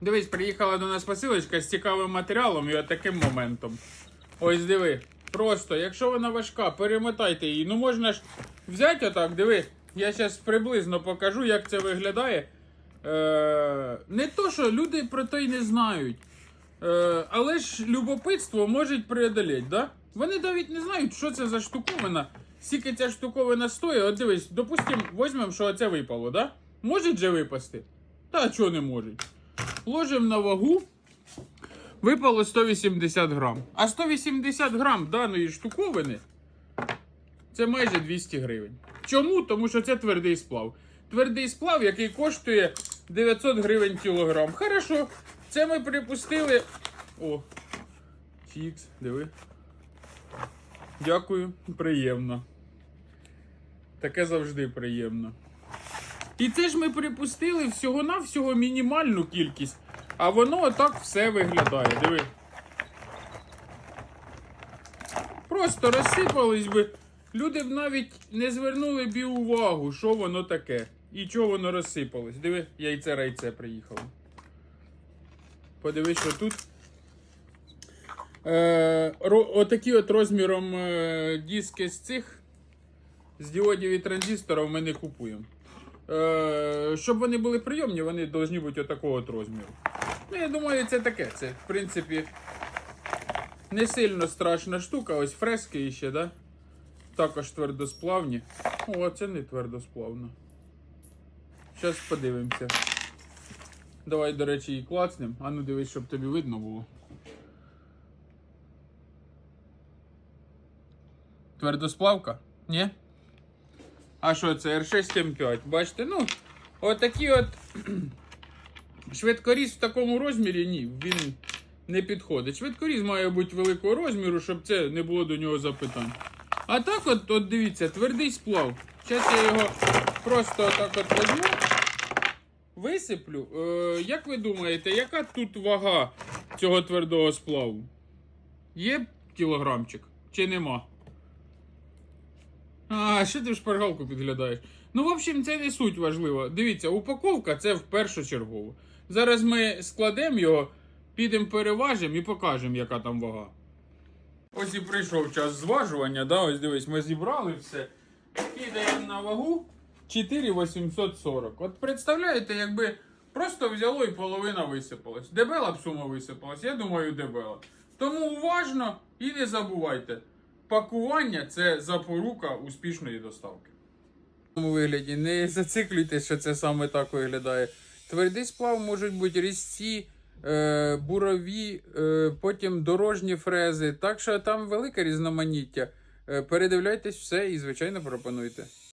Дивись, приїхала до нас посилочка з цікавим матеріалом і от таким моментом. Ось диви. Просто, якщо вона важка, перемотайте її. Ну можна ж взяти отак, диви. Я зараз приблизно покажу, як це виглядає. Е, не то, що люди про то й не знають. Е, але ж любопитство може преодолеть, да? Вони навіть не знають, що це за штуковина. Скільки ця штуковина стоїть. От дивись, допустимо, візьмемо, що оце випало, да? Може же випасти? Та чого не може? Ложимо на вагу. Випало 180 грам. А 180 грам даної штуковини це майже 200 гривень. Чому? Тому що це твердий сплав. Твердий сплав, який коштує 900 гривень кілограм. Хорошо, це ми припустили. О, фікс, диви. Дякую, приємно. Таке завжди приємно. І це ж ми припустили всього-навсього мінімальну кількість, а воно отак все виглядає. Диви. Просто розсипались би. Люди б навіть не звернули б увагу, що воно таке. І чого воно розсипалось. Диви, яйце райце приїхало. Подивись, що тут. Е, отакі от розміром е, диски з цих з діодів і транзисторів ми не купуємо. Е, щоб вони були прийомні, вони повинні бути отакого от розміру. Ну, я думаю, це таке. Це, в принципі, не сильно страшна штука. Ось фрески ще, да? Також твердосплавні. О, це не твердосплавно. Зараз подивимося. Давай, до речі, її клацнем. А ну дивись, щоб тобі видно було. Твердосплавка? Ні? А що це? R6M5. Бачите? Ну, отакі от. Швидкоріз в такому розмірі ні, він не підходить. Швидкоріз має бути великого розміру, щоб це не було до нього запитань. А так от, от дивіться, твердий сплав. Зараз я його просто отак от возьму, висиплю. Е, як ви думаєте, яка тут вага цього твердого сплаву? Є кілограмчик чи нема? А, що ти в шпаргалку підглядаєш? Ну, в общем, це не суть важливо. Дивіться, упаковка це в першочергово. Зараз ми складемо його, підемо переважимо і покажемо, яка там вага. Ось і прийшов час зважування, да? ось дивись, ми зібрали все. Кидаємо на вагу 4840. От представляєте, якби просто взяло і половина висипалась. Дебела б сума висипалась? Я думаю, дебела. Тому уважно і не забувайте. Пакування це запорука успішної доставки. В цьому вигляді не зациклюйтесь, що це саме так виглядає. Твердий сплав можуть бути різці, е, бурові, е, потім дорожні фрези. Так що там велике різноманіття. Е, передивляйтесь все і, звичайно, пропонуйте.